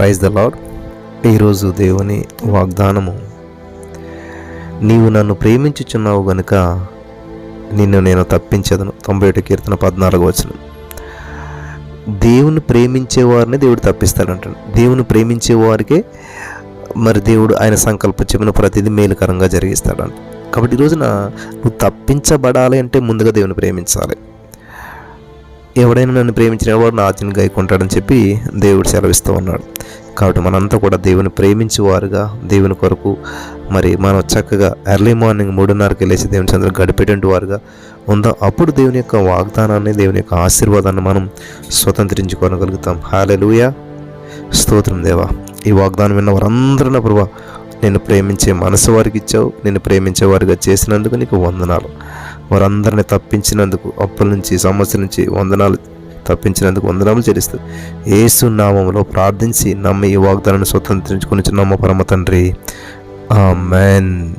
Praise the lord ఈరోజు దేవుని వాగ్దానము. నీవు నన్ను ప్రేమించుచున్నావు గనుక నిన్ను నేను తప్పించదను. తొంభై ఒకటి కీర్తన పద్నాలుగు వచనం. దేవుని ప్రేమించే వారిని దేవుడు తప్పిస్తాడంటాడు. దేవుని ప్రేమించే వారికే మరి దేవుడు ఆయన సంకల్పం చెప్పిన ప్రతిదీ మేలుకరంగా జరిగిస్తాడంట. కాబట్టి ఈ రోజున నువ్వు తప్పించబడాలి అంటే ముందుగా దేవుని ప్రేమించాలి. ఎవడైనా నన్ను ప్రేమించిన వాడు నా ఆజ్ఞను గాయకుంటాడని చెప్పి దేవుడు సెలవిస్తూ ఉన్నాడు. కాబట్టి మనంతా కూడా దేవుని ప్రేమించేవారుగా దేవుని కొరకు మరి మనం చక్కగా ఎర్లీ మార్నింగ్ మూడున్నరకి వెళ్ళేసి దేవుని చంద్ర గడిపేటువంటి వారుగా ఉందాం. అప్పుడు దేవుని యొక్క వాగ్దానాన్ని దేవుని యొక్క ఆశీర్వాదాన్ని మనం స్వతంత్రించుకోగలుగుతాం. హాలెలుయా స్తోత్రం దేవా. ఈ వాగ్దానం విన్న వారందరూ నా ప్రభా నేను ప్రేమించే మనసు వారికి ఇచ్చావు నేను ప్రేమించే వారిగా చేసినందుకు నీకు వందనాలు. వారందరిని తప్పించినందుకు అప్పుల నుంచి సమస్య నుంచి వందనాలు తప్పించినందుకు వందనాలు చెల్లిస్తూ ఏసు నామంలో ప్రార్థించి నమ్మి ఈ వాగ్దానాన్ని స్వతంత్రించుకొని నమ్మ పరమ తండ్రి. మ్యాన్